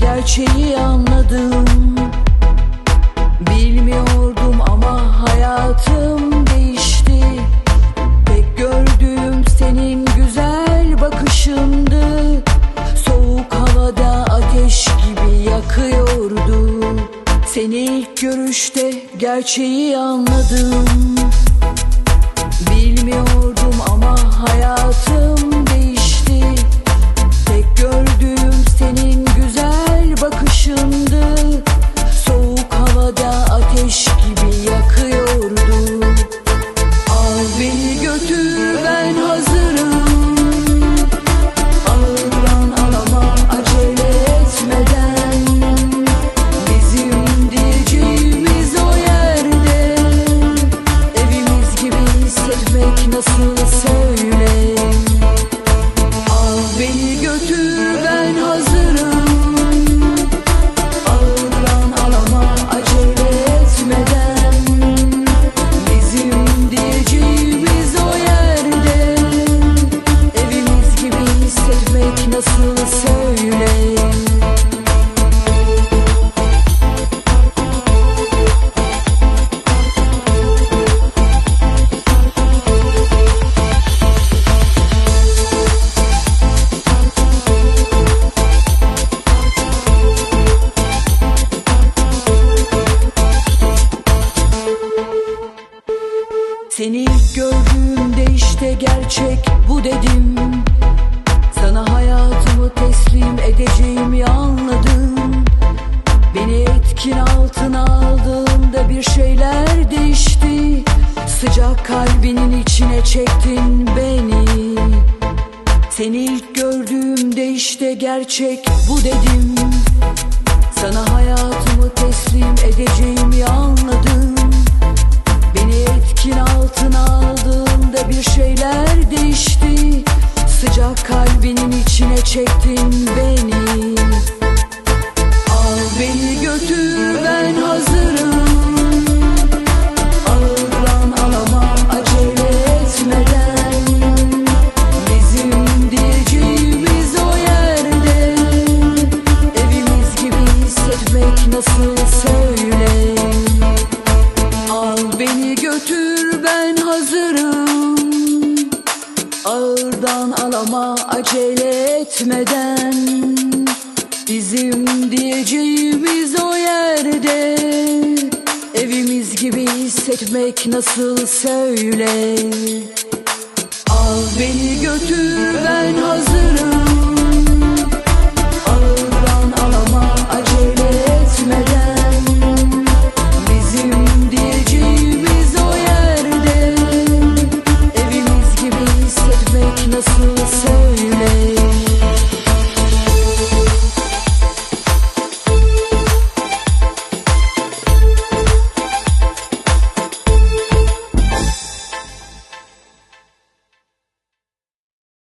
gerçeği anladım. Bilmiyordum ama hayatım değişti. Tek gördüğüm senin güzel bakışındı. Soğuk havada ateş gibi yakıyordu. Seni ilk görüşte gerçeği anladım. Bilmiyordum ama hayatım değişti ateş gibi gerçek bu dedim. Sana hayatımı teslim edeceğimi anladım. Beni etkin altına aldığında bir şeyler değişti. Sıcak kalbinin içine çektin beni. Seni ilk gördüğümde işte gerçek bu dedim çektin beni. Al beni götür ben hazırım. Ağırdan alamam acele etmeden. Bizim diyeceğimiz o yerde. Evimiz gibi hissetmek nasıl söyle? Al beni götür ben hazırım Ağırdan alama acele etmeden Bizim diyeceğimiz o yerde Evimiz gibi hissetmek nasıl söyle Al beni götür ben hazırım